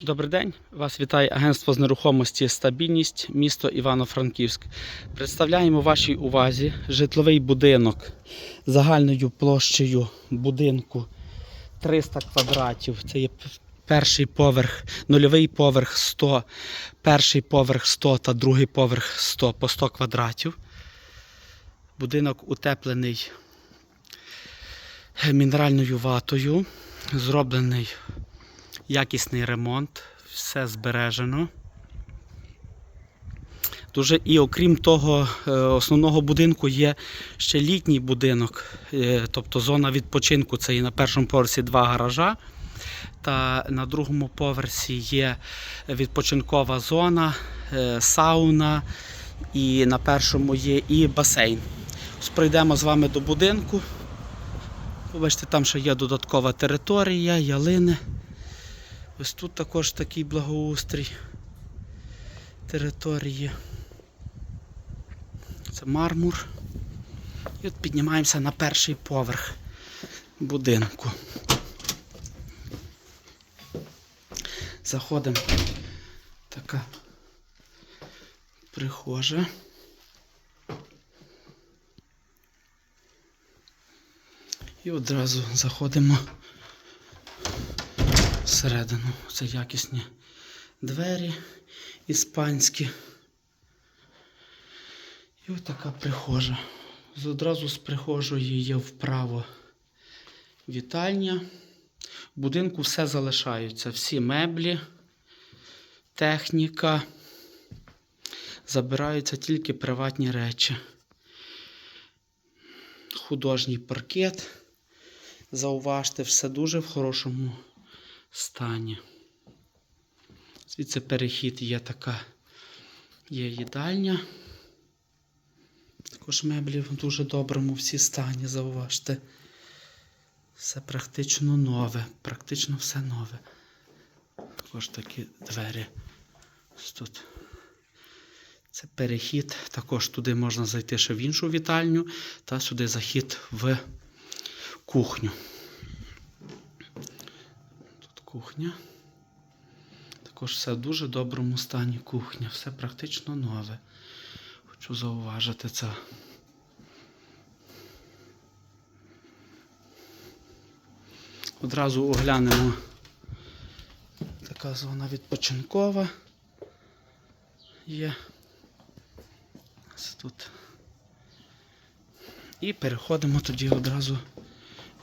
Добрий день, вас вітає агентство з нерухомості Стабільність, місто Івано-Франківськ. Представляємо вашій увазі житловий будинок загальною площею будинку 300 квадратів. Це є перший поверх, нульовий поверх 100, перший поверх 100 та другий поверх 100 по 100 квадратів. Будинок утеплений мінеральною ватою, зроблений якісний ремонт, все збережено. Дуже і окрім того, е, основного будинку є ще літній будинок, е, тобто зона відпочинку. Це і на першому поверсі два гаража. Та на другому поверсі є відпочинкова зона, е, сауна, і на першому є і басейн. Ось Пройдемо з вами до будинку. Побачите, там ще є додаткова територія, ялини. Ось тут також такий благоустрій території. Це мармур. І от піднімаємося на перший поверх будинку. Заходимо. Така прихожа. І одразу заходимо всередину. Це якісні двері іспанські. І ось така прихожа. Одразу з прихожої є вправо вітальня. В будинку все залишаються. Всі меблі, техніка. Забираються тільки приватні речі. Художній паркет. Зауважте, все дуже в хорошому стані. Звідси перехід є така є їдальня. Також меблі в дуже доброму всі стані, зауважте. Все практично нове, практично все нове. Також такі двері. Тут. Це перехід. Також туди можна зайти ще в іншу вітальню, та сюди захід в кухню. Кухня. Також все в дуже доброму стані кухня, все практично нове. Хочу зауважити це. Одразу оглянемо така зона відпочинкова є. Ось тут. І переходимо тоді одразу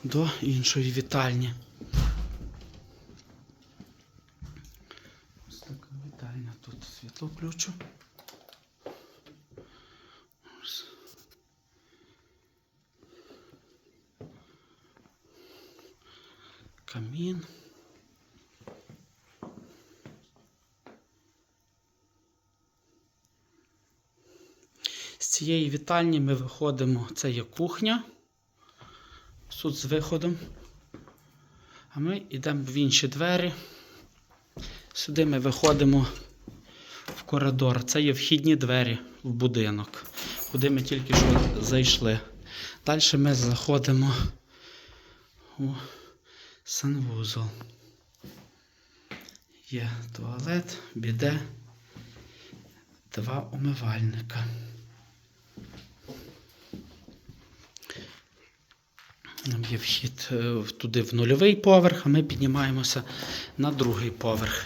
до іншої вітальні. Ось така вітальня. Тут світло включу. Ось. Камін. З цієї вітальні ми виходимо. Це є кухня. Тут з виходом. А ми йдемо в інші двері. Сюди ми виходимо коридор. Це є вхідні двері в будинок, куди ми тільки що зайшли. Далі ми заходимо у санвузол. Є туалет, біде, два умивальника. Нам є вхід е, туди в нульовий поверх, а ми піднімаємося на другий поверх.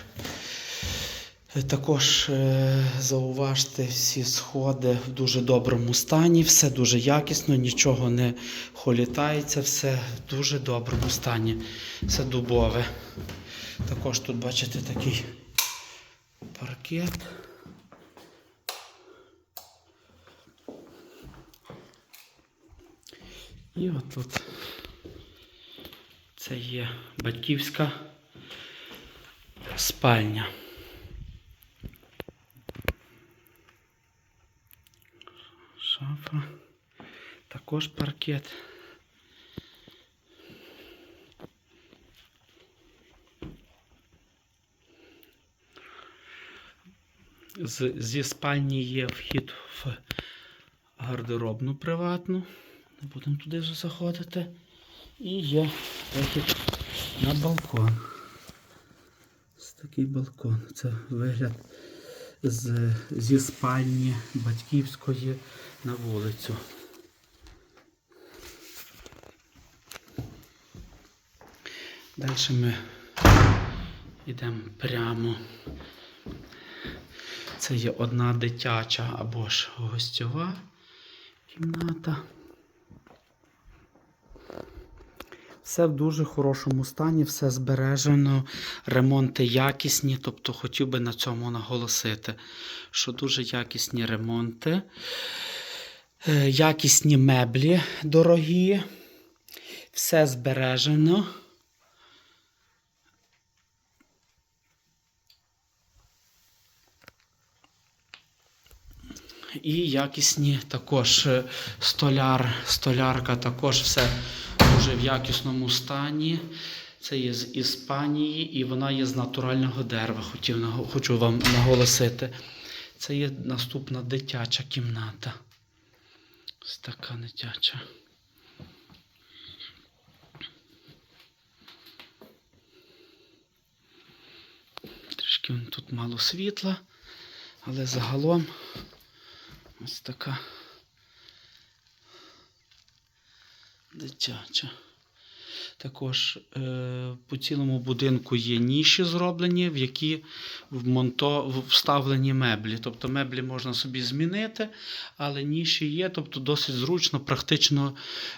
Е, Також е, зауважте всі сходи в дуже доброму стані, все дуже якісно, нічого не холітається, все в дуже доброму стані. Все дубове. Також тут бачите такий паркет. І отут це є батьківська спальня. Також паркет. З, зі спальні є вхід в гардеробну приватну. Не будемо туди вже заходити. І є вихід на балкон. такий балкон. Це вигляд з, зі спальні батьківської на вулицю. Далі ми йдемо прямо. Це є одна дитяча або ж гостьова кімната. Все в дуже хорошому стані, все збережено, ремонти якісні, тобто хотів би на цьому наголосити, що дуже якісні ремонти, е, якісні меблі дорогі, все збережено. І якісні також е, столяр, столярка також все дуже в якісному стані. Це є з Іспанії і вона є з натурального дерева. Хотів, хочу вам наголосити. Це є наступна дитяча кімната. Ось така дитяча. Трішки тут мало світла, але загалом ось така дитяча. Також е, по цілому будинку є ніші зроблені, в які вмонто, вставлені меблі. Тобто меблі можна собі змінити, але ніші є, тобто досить зручно, практично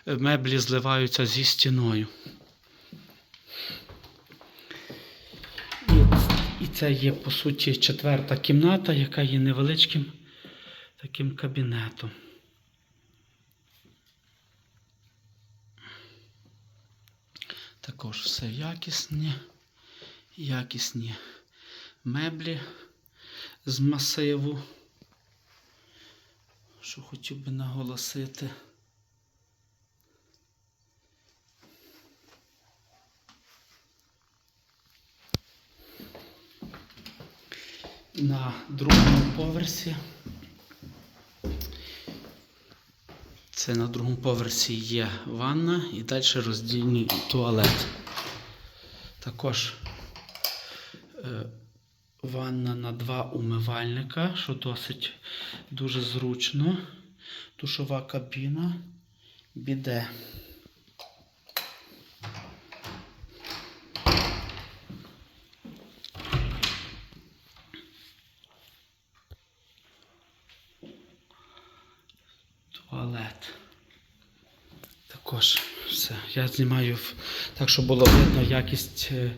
е, меблі зливаються зі стіною. І це є, по суті, четверта кімната, яка є невеличким таким кабінетом. Також все якісні, якісні меблі з масиву. Що хотів би наголосити. На другому поверсі. Це на другому поверсі є ванна і далі роздільний туалет. Також е, ванна на два умивальника, що досить дуже зручно. Душова кабіна, біде. Туалет. Також все. Я знімаю так, щоб було видно якість е,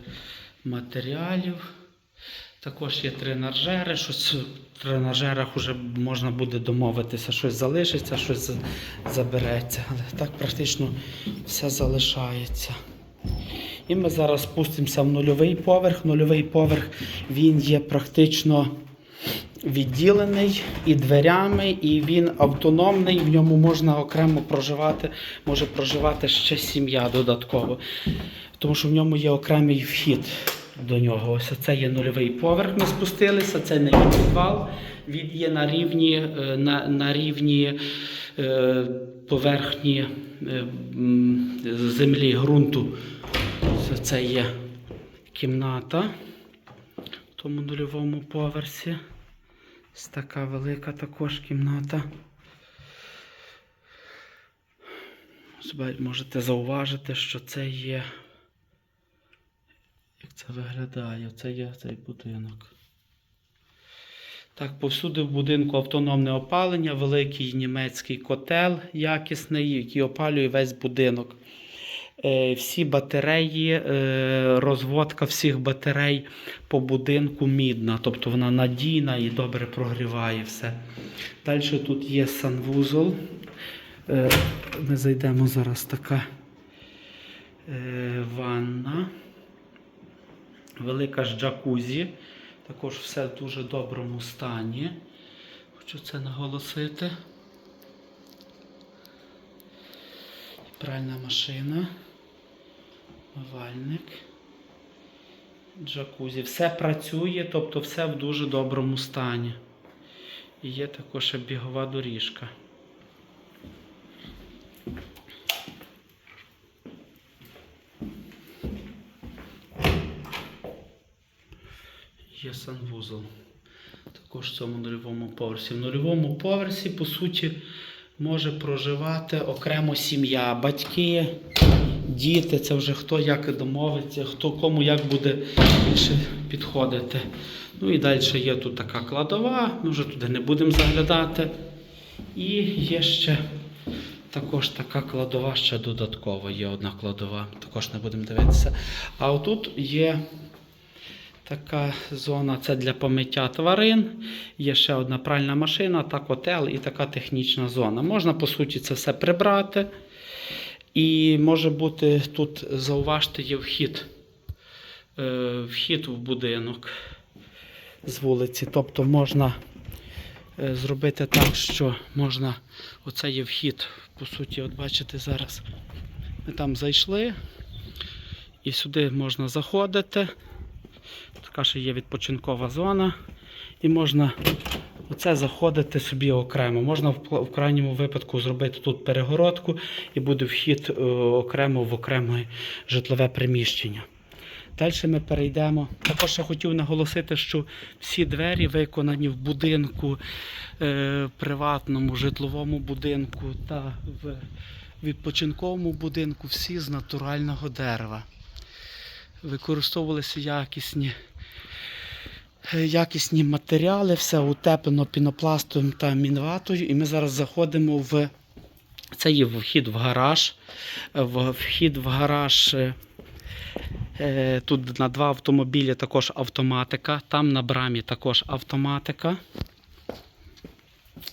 матеріалів. Також є тренажери. Щось в тренажерах вже можна буде домовитися, щось залишиться, щось забереться. Але так практично все залишається. І ми зараз спустимося в нульовий поверх. Нульовий поверх він є практично відділений і дверями, і він автономний. В ньому можна окремо проживати, може проживати ще сім'я додатково. Тому що в ньому є окремий вхід до нього. Ось це є нульовий поверх. Ми спустилися, це не є підвал. Він є на рівні, е, на, на рівні е, поверхні е, землі, ґрунту. Це- Це є кімната в тому нульовому поверсі. Ось така велика також кімната. Можете зауважити, що це є. Як це виглядає? Це є цей будинок. Так, повсюди в будинку автономне опалення, великий німецький котел якісний, який опалює весь будинок. Е, Всі батареї, е, розводка всіх батарей по будинку мідна, тобто вона надійна і добре прогріває все. Далі тут є санвузол. Е, Ми зайдемо зараз така ванна. Велика ж джакузі. Також все в дуже доброму стані. Хочу це наголосити. Пральна машина. Мивальник. Джакузі. Все працює, тобто все в дуже доброму стані. І є також бігова доріжка. є санвузол. Також в цьому нульовому поверсі. В нульовому поверсі, по суті, може проживати окремо сім'я, батьки, діти. Це вже хто як домовиться, хто кому як буде більше підходити. Ну і далі є тут така кладова, ми вже туди не будемо заглядати. І є ще також така кладова, ще додатково є одна кладова, також не будемо дивитися. А отут є така зона, це для помиття тварин. Є ще одна пральна машина, та котел і така технічна зона. Можна, по суті, це все прибрати. І може бути тут, зауважте, є вхід. Е, вхід в будинок з вулиці. Тобто можна е, зробити так, що можна. Оце є вхід. По суті, от бачите, зараз ми там зайшли. І сюди можна заходити. Така ще є відпочинкова зона. І можна оце заходити собі окремо. Можна в, крайньому випадку зробити тут перегородку і буде вхід е, окремо в окреме житлове приміщення. Далі ми перейдемо. Також я хотів наголосити, що всі двері виконані в будинку, е, приватному, житловому будинку та в відпочинковому будинку, всі з натурального дерева. Використовувалися якісні, якісні матеріали, все утеплено пінопластом та мінватою. І ми зараз заходимо в. Це є вхід в гараж. Е, вхід в гараж. е, Е, Тут на два автомобілі також автоматика, там на брамі також автоматика.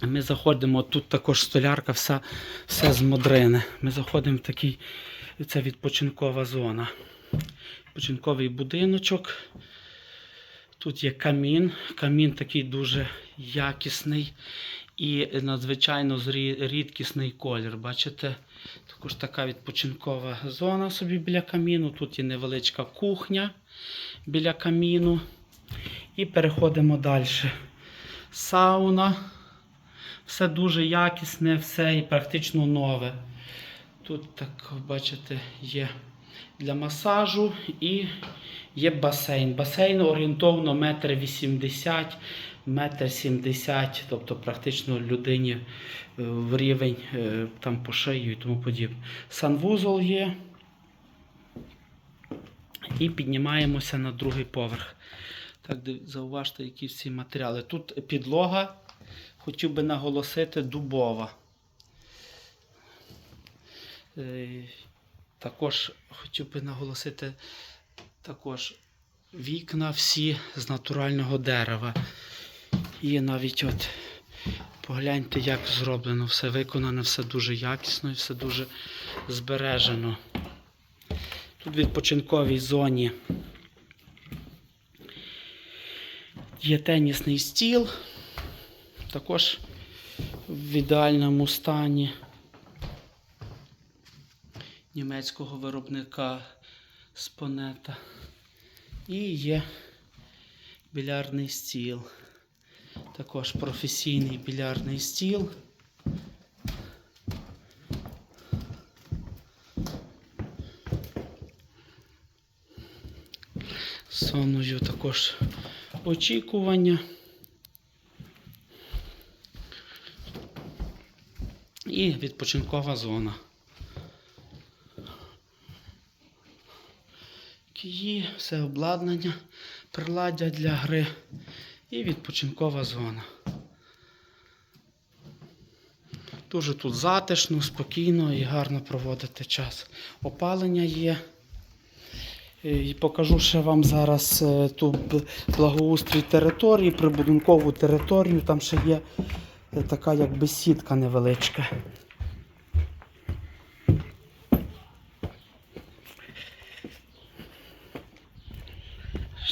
Ми заходимо, тут також столярка, все, все з модрини. Ми заходимо в такий, це відпочинкова зона. Відпочинковий будиночок. Тут є камін. Камін такий дуже якісний і надзвичайно рідкісний колір. Бачите? Також така відпочинкова зона собі біля каміну. Тут є невеличка кухня біля каміну. І переходимо далі. Сауна. Все дуже якісне, все і практично нове. Тут, так, бачите, є для масажу і є басейн. Басейн орієнтовно 1,80 м, метр 70 тобто практично людині е, в рівень е, там по шию і тому подібне. Санвузол є. І піднімаємося на другий поверх. Так, зауважте, які всі матеріали. Тут підлога, хотів би наголосити, дубова. Також хотів би наголосити також вікна всі з натурального дерева. І навіть от погляньте, як зроблено, все виконане, все дуже якісно і все дуже збережено. Тут в відпочинковій зоні є тенісний стіл, також в ідеальному стані німецького виробника Спонета. І є більярдний стіл. Також професійний більярдний стіл. З зоною також очікування. І відпочинкова зона. Киї, все обладнання, приладдя для гри і відпочинкова зона. Дуже тут затишно, спокійно і гарно проводити час. Опалення є. Е, І покажу ще вам зараз е, ту благоустрій території, прибудинкову територію. Там ще є е, така як бесідка невеличка.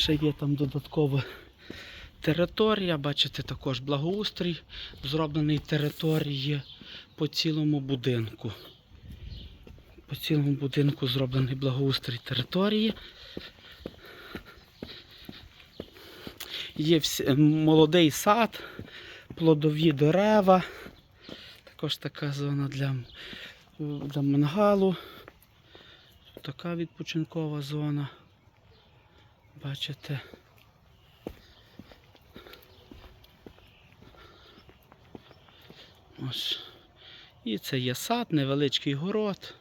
Ще є там додаткова територія, бачите, також благоустрій зроблений території по цілому будинку. По цілому будинку зроблений благоустрій території. Є всі- молодий сад, плодові дерева. Також така зона для, для мангалу. Така відпочинкова зона бачите. Ось. І це є сад, невеличкий город.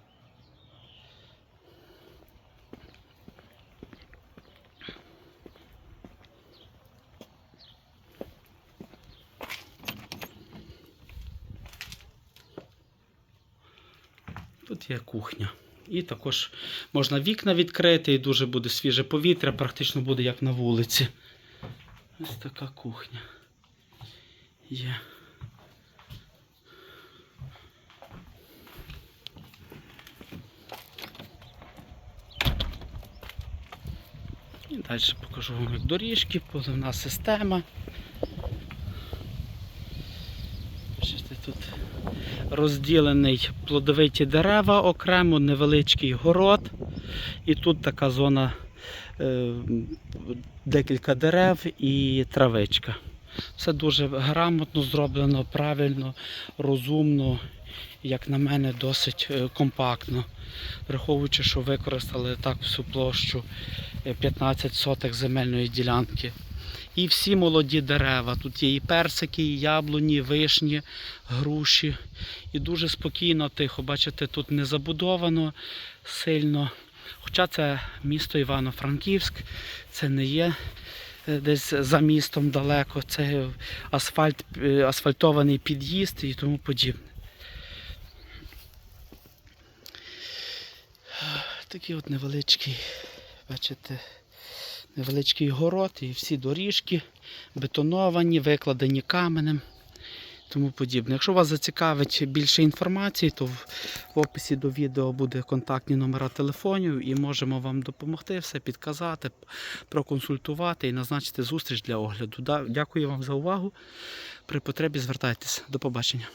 Тут є кухня. І також можна вікна відкрити, і дуже буде свіже повітря, практично буде як на вулиці. Ось така кухня. Є. І далі покажу вам як доріжки, поливна система. Бачите, тут розділений плодовиті дерева окремо, невеличкий город. І тут така зона е, декілька дерев і травичка. Все дуже грамотно зроблено, правильно, розумно, як на мене, досить е, компактно. Враховуючи, що використали так всю площу е, 15 сотих земельної ділянки. І всі молоді дерева. Тут є і персики, і яблуні, і вишні, груші. І дуже спокійно, тихо. Бачите, тут не забудовано сильно. Хоча це місто Івано-Франківськ, це не є е, десь за містом далеко, це асфальт, е, асфальтований під'їзд і тому подібне. Такий от невеличкий, бачите, невеличкий город і всі доріжки бетоновані, викладені каменем. Тому подібне. Якщо вас зацікавить більше інформації, то в описі до відео буде контактні номера телефонів і можемо вам допомогти, все підказати, проконсультувати і назначити зустріч для огляду. Дякую вам за увагу. При потребі звертайтеся. До побачення.